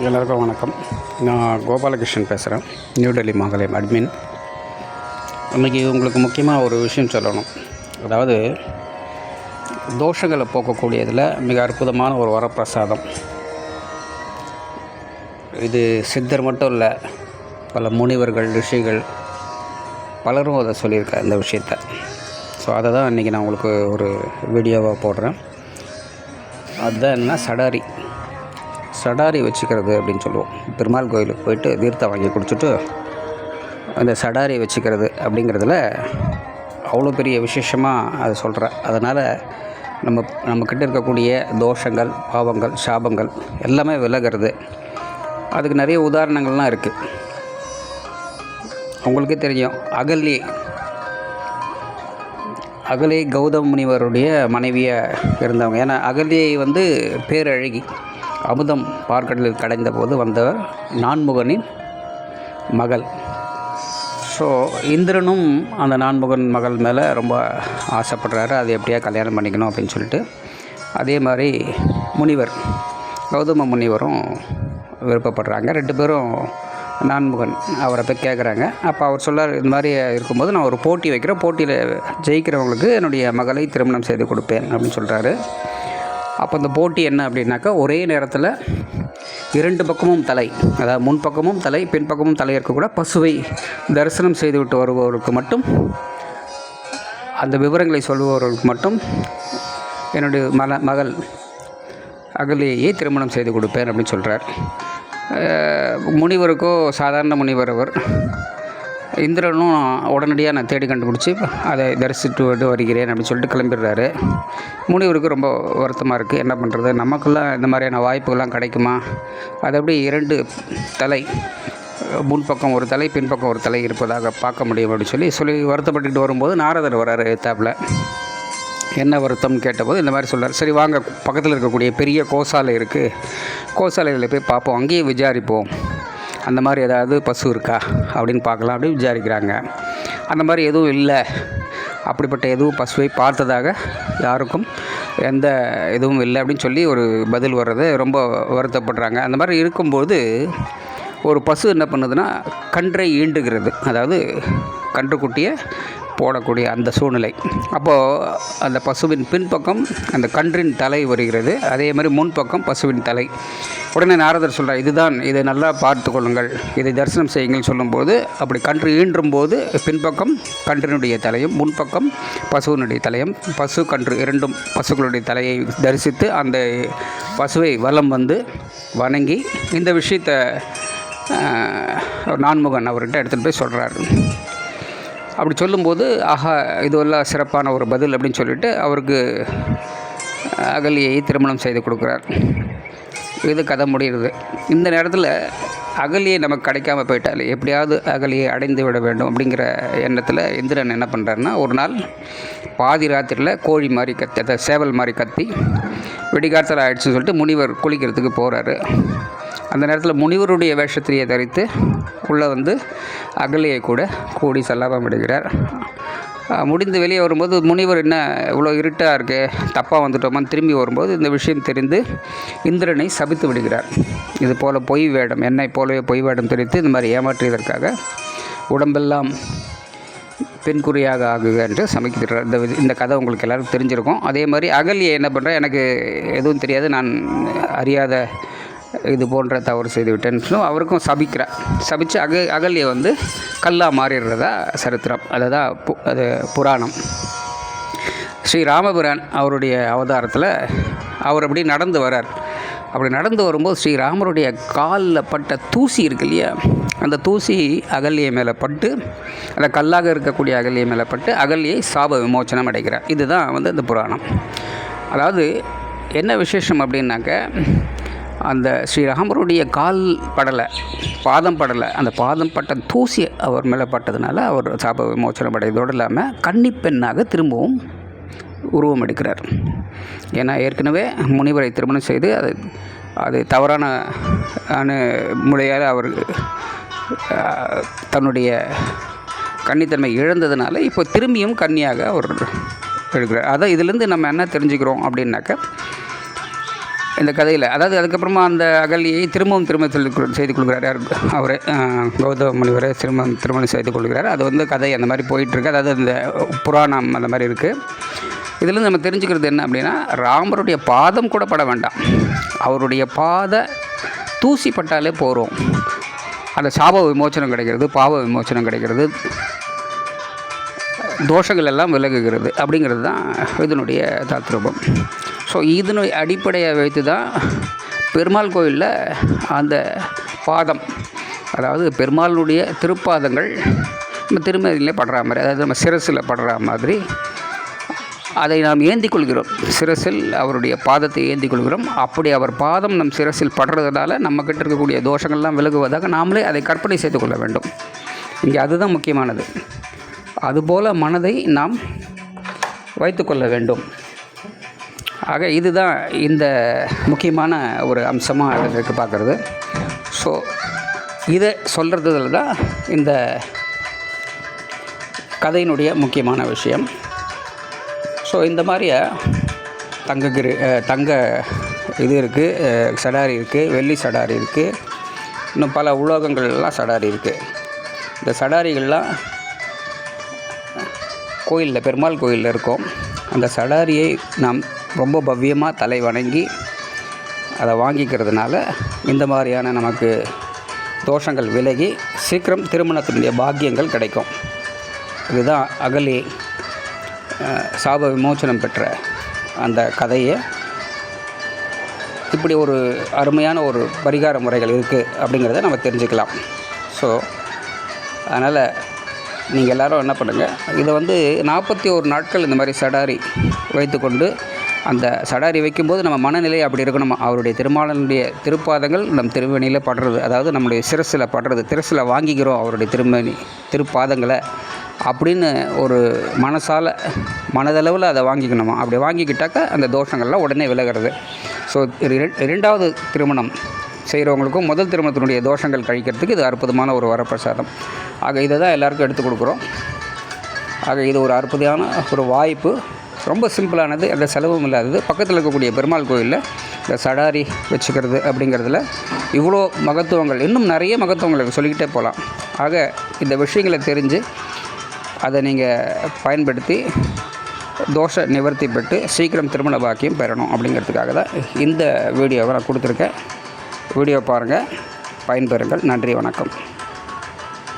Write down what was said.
எல்லாருக்கும் வணக்கம். நான் கோபாலகிருஷ்ணன் பேசுகிறேன் நியூ டெல்லி மகளிர் அட்மின். இன்றைக்கி உங்களுக்கு முக்கியமாக ஒரு விஷயம் சொல்லணும். அதாவது தோஷங்களை போக்கக்கூடியதில் மிக அற்புதமான ஒரு வரப்பிரசாதம். இது சித்தர் மட்டும் இல்லை பல முனிவர்கள் ரிஷிகள் பலரும் அதை சொல்லியிருக்காரு இந்த விஷயத்த. ஸோ அதை தான் இன்றைக்கி நான் உங்களுக்கு ஒரு வீடியோவாக போடுறேன். அதுதான் என்ன? சடாரி. சடாரி வச்சுக்கிறது அப்படின்னு சொல்லுவோம். பெருமாள் கோயிலுக்கு போயிட்டு தீர்த்தம் வாங்கி குடிச்சிட்டு அந்த சடாரி வச்சுக்கிறது அப்படிங்கிறதுல அவ்வளோ பெரிய விசேஷமாக அதை சொல்கிறேன் அதனால் நம்ம நம்மக்கிட்ட இருக்கக்கூடிய தோஷங்கள் பாவங்கள் சாபங்கள் எல்லாமே விலகிறது. அதுக்கு நிறைய உதாரணங்கள்லாம் இருக்குது உங்களுக்கே தெரியும் அகல்லி அகலி கௌதம் முனிவருடைய மனைவியாக இருந்தவங்க. ஏன்னா அகலியை வந்து பேரழகி. அமுதம் பார்க்கடலில் கடைந்த போது வந்தவர் நான்முகனின் மகள். ஸோ இந்திரனும் அந்த நான்முகன் மகள் மேலே ரொம்ப ஆசைப்படுறாரு. அதை எப்படியா கல்யாணம் பண்ணிக்கணும் அப்படின்னு சொல்லிட்டு. அதே மாதிரி முனிவர் கௌதம முனிவரும் விருப்பப்படுறாங்க. ரெண்டு பேரும் நான்முகன் அவரை போய் கேட்குறாங்க அப்போ அவர் சொல்லார் இந்த மாதிரி இருக்கும்போது நான் ஒரு போட்டி வைக்கிறேன். போட்டியில் ஜெயிக்கிறவங்களுக்கு என்னுடைய மகளை திருமணம் செய்து கொடுப்பேன் அப்படின்னு சொல்கிறாரு அப்போ அந்த போட்டி என்ன அப்படின்னாக்கா ஒரே நேரத்தில் இரண்டு பக்கமும் தலை அதாவது முன் பக்கமும் தலை பின் பக்கமும் தலை இருக்கக்கூட பசுவை தரிசனம் செய்துவிட்டு வருபவருக்கு மட்டும் அந்த விவரங்களை சொல்பவர்களுக்கு மட்டும் என்னுடைய மல மகள் அகலியை திருமணம் செய்து கொடுப்பேன் அப்படின்னு சொல்கிறார் முனிவருக்கோ சாதாரண முனிவர் அவர் இந்திரனும் உடனடியாக நான் தேடி கண்டுபிடிச்சி அதை தரிசித்து விட்டு வருகிறேன் அப்படின்னு சொல்லிட்டு கிளம்பிடுறாரு. முனிவருக்கு ரொம்ப வருத்தமாக இருக்குது என்ன பண்ணுறது நமக்கெல்லாம் இந்த மாதிரியான வாய்ப்புகள்லாம் கிடைக்குமா? அது அப்படி இரண்டு தலை முன்பக்கம் ஒரு தலை பின்பக்கம் ஒரு தலை இருப்பதாக பார்க்க முடியும் அப்படின்னு சொல்லி சொல்லி வருத்தப்பட்டுக்கிட்டு வரும்போது நாரதர் வராரு எத்தாப்பில் என்ன வருத்தம்னு கேட்டபோது இந்த மாதிரி சொல்கிறார் சரி வாங்க. பக்கத்தில் இருக்கக்கூடிய பெரிய கோசாலை இருக்குது கோசாலையில் போய் பார்ப்போம். அங்கேயே விசாரிப்போம். அந்த மாதிரி ஏதாவது பசு இருக்கா அப்படின்னு பார்க்கலாம் அப்படின்னு விசாரிக்கிறாங்க. அந்த மாதிரி எதுவும் இல்லை. அப்படிப்பட்ட எதுவும் பசுவை பார்த்ததாக யாருக்கும் எந்த இதுவும் இல்லை அப்படின்னு சொல்லி ஒரு பதில் வர்றது ரொம்ப வருத்தப்படுறாங்க. அந்த மாதிரி இருக்கும்போது ஒரு பசு என்ன பண்ணுதுன்னா கன்றை ஈண்டுகிறது. அதாவது கன்றுக்குட்டியை போடக்கூடிய அந்த சூழ்நிலை. அப்போது அந்த பசுவின் பின்பக்கம் அந்த கன்றின் தலை வருகிறது. அதே மாதிரி முன்பக்கம் பசுவின் தலை. உடனே நாரதர் சொல்கிறார் இதுதான் இதை நல்லா பார்த்து கொள்ளுங்கள். இதை தரிசனம் செய்யுங்கள் சொல்லும்போது அப்படி கன்று ஈன்றும் போது பின்பக்கம் கன்றினுடைய தலையும் முன்பக்கம் பசுவினுடைய தலையும் பசு கன்று இரண்டும் பசுக்களுடைய தலையை தரிசித்து அந்த பசுவை வலம் வந்து வணங்கி இந்த விஷயத்தை நான்முகன் அவர்கிட்ட எடுத்துகிட்டு போய் சொல்கிறாரு அப்படி சொல்லும்போது ஆஹா இதுவெல்லாம் சிறப்பான ஒரு பதில் அப்படின்னு சொல்லிட்டு அவருக்கு அகலியை திருமணம் செய்து கொடுக்குறார். இது கதை முடிகிறது. இந்த நேரத்தில் அகலியை நமக்கு கிடைக்காம போயிட்டாலே எப்படியாவது அகலியை அடைந்து விட வேண்டும் அப்படிங்கிற எண்ணத்தில் இந்திரன் என்ன பண்ணுறாருன்னா ஒரு நாள் பாதி ராத்திரியில் கோழி மாதிரி கத்தி அதை சேவல் மாதிரி கத்தி வெடிகாத்தல் ஆகிடுச்சுன்னு சொல்லிட்டு முனிவர் குளிக்கிறதுக்கு போகிறாரு அந்த நேரத்தில் முனிவருடைய வேஷத்திலேயே தரித்து உள்ளே வந்து அகலியை கூட கூடி செல்லாமல் முடிந்து வெளியே வரும்போது முனிவர் என்ன இவ்வளோ இருட்டாக இருக்கு தப்பாக வந்துட்டோமான்னு திரும்பி வரும்போது இந்த விஷயம் தெரிந்து இந்திரனை சபித்து விடுகிறார். இது போல் பொய் வேடம் என்னை போலவே பொய் வேடம் தெரிவித்து இந்த மாதிரி ஏமாற்றியதற்காக உடம்பெல்லாம் பெண்குறியாக ஆகுக என்று சமைக்கிறார். இந்த இந்த கதை உங்களுக்கு எல்லாருக்கும் தெரிஞ்சிருக்கும். அதே மாதிரி அகலியை என்ன பண்ணுறேன் எனக்கு எதுவும் தெரியாது நான் அறியாத இது போன்ற தவறு செய்து விட்டேன்னு அவருக்கும் சபிக்கிறார் சபித்து அக அகல்யை வந்து கல்லாக மாறிடுறதா சரித்திரம். அதுதான் பு அது புராணம். ஸ்ரீ ராமபிரான் அவருடைய அவதாரத்தில் அவர் அப்படி நடந்து வரார். அப்படி நடந்து வரும்போது ஸ்ரீராமருடைய காலில் பட்ட தூசி இருக்கு இல்லையா? அந்த தூசி அகல்யை மேலே பட்டு அந்த கல்லாக இருக்கக்கூடிய அகல்யை மேலே பட்டு அகல்யை சாப விமோச்சனம் அடைகிறார். இதுதான் வந்து அந்த புராணம். அதாவது என்ன விசேஷம் அப்படின்னாக்க அந்த ஸ்ரீராமருடைய கால் படலை பாதம் படலை அந்த பாதம் பட்ட தூசி அவர் மேலே பட்டதுனால அவர் சாப விமோச்சனம் படையதோடு இல்லாமல் கன்னிப்பெண்ணாக திரும்பவும் உருவம் எடுக்கிறார். ஏன்னா ஏற்கனவே முனிவரை திருமணம் செய்து அது அது தவறான முறையால் அவர் தன்னுடைய கன்னித்தன்மை இழந்ததுனால இப்போ திரும்பியும் கன்னியாக அவர் எடுக்கிறார் அதான் இதுலேருந்து நம்ம என்ன தெரிஞ்சுக்கிறோம் அப்படின்னாக்க இந்த கதையில். அதாவது அதுக்கப்புறமா அந்த அகலியை திரும்பவும் திரும்ப சொல்லி செய்து கொள்கிறார் யார்? அவர் கௌதம முனிவரை திரும்ப திருமணம் செய்து கொள்கிறார். அது வந்து கதை அந்த மாதிரி போயிட்டுருக்கு. அதாவது இந்த புராணம் அந்த மாதிரி இருக்குது இதில் நம்ம தெரிஞ்சுக்கிறது என்ன அப்படின்னா ராமருடைய பாதம் கூட பட வேண்டாம். அவருடைய பாத தூசி பட்டாலே போகிறோம் அந்த சாப விமோச்சனம் கிடைக்கிறது பாவ விமோச்சனம் கிடைக்கிறது தோஷங்கள் எல்லாம் விலகுகிறது அப்படிங்கிறது தான் இதனுடைய தத்ரூபம். ஸோ இதனை அடிப்படையாக வைத்து தான் பெருமாள் கோயிலில் அந்த பாதம் அதாவது பெருமாளுடைய திருப்பாதங்கள் நம்ம திருமதியிலே படுற மாதிரி அதாவது நம்ம சிரசில் படுற மாதிரி அதை நாம் ஏந்தி கொள்கிறோம். சிரசில் அவருடைய பாதத்தை ஏந்தி கொள்கிறோம். அப்படி அவர் பாதம் நம் சிரசில் படுறதுனால நம்மக்கிட்ட இருக்கக்கூடிய தோஷங்கள்லாம் விலகுவதாக நாமளே அதை கற்பனை செய்து கொள்ள வேண்டும். இங்கே அதுதான் முக்கியமானது. அதுபோல் மனதை நாம் வைத்துக்கொள்ள வேண்டும். ஆக இதுதான் இந்த முக்கியமான ஒரு அம்சமாக அதில் இருக்குது பார்க்குறது. ஸோ இதை சொல்கிறதுல தான் இந்த கதையினுடைய முக்கியமான விஷயம். ஸோ இந்த மாதிரியே தங்க கிரி தங்க இது இருக்குது சடாரி இருக்குது வெள்ளி சடாரி இருக்குது இன்னும் பல உலோகங்கள்லாம் சடாரி இருக்குது இந்த சடாரிகள்லாம் கோயிலில் பெருமாள் கோயிலில் இருக்கும். அந்த சடாரியை நாம் ரொம்ப பவ்யமாக தலை வணங்கி அதை வாங்கிக்கிறதுனால இந்த மாதிரியான நமக்கு தோஷங்கள் விலகி சீக்கிரம் திருமணத்தினுடைய பாக்கியங்கள் கிடைக்கும். இதுதான் அகலி சாப விமோச்சனம் பெற்ற அந்த கதையை. இப்படி ஒரு அருமையான ஒரு பரிகார முறைகள் இருக்குது அப்படிங்கிறத நம்ம தெரிஞ்சுக்கலாம். ஸோ அதனால் நீங்கள் எல்லோரும் என்ன பண்ணுங்கள் இதை வந்து நாற்பத்தி ஒரு நாட்கள் இந்த மாதிரி சடாரி வைத்துக்கொண்டு அந்த சடாரி வைக்கும்போது நம்ம மனநிலை அப்படி இருக்கணும். அவருடைய திருமாலனுடைய திருப்பாதங்கள் நம் திருமணியில் படுறது. அதாவது நம்முடைய சிரசில் படுறது. சிரசில் வாங்கிக்கிறோம் அவருடைய திருமணி திருப்பாதங்களை அப்படின்னு ஒரு மனசால் மனதளவில் அதை வாங்கிக்கணுமா? அப்படி வாங்கிக்கிட்டாக்கா அந்த தோஷங்கள்லாம் உடனே விலகிறது. ஸோ இரண்டாவது திருமணம் செய்கிறவங்களுக்கும் முதல் திருமணத்தினுடைய தோஷங்கள் கழிக்கிறதுக்கு இது அற்புதமான ஒரு வரப்பிரசாதம். ஆக இதை தான் எல்லாருக்கும் எடுத்து கொடுக்குறோம். ஆக இது ஒரு அற்புதமான ஒரு வாய்ப்பு. ரொம்ப சிம்பிளானது அந்த செலவும் இல்லாதது. பக்கத்தில் இருக்கக்கூடிய பெருமாள் கோயிலில் இந்த சடாரி வச்சுக்கிறது அப்படிங்கிறதுல இவ்வளோ மகத்துவங்கள் இன்னும் நிறைய மகத்துவங்களை சொல்லிக்கிட்டே போகலாம் ஆக இந்த விஷயங்களை தெரிஞ்சு அதை நீங்கள் பயன்படுத்தி தோஷ நிவர்த்தி பெற்று சீக்கிரம் திருமண பாக்கியம் பெறணும் அப்படிங்கிறதுக்காக தான் இந்த வீடியோவை நான் கொடுத்துருக்கேன். வீடியோ பாருங்கள் பயன்பெறுங்கள். நன்றி வணக்கம்.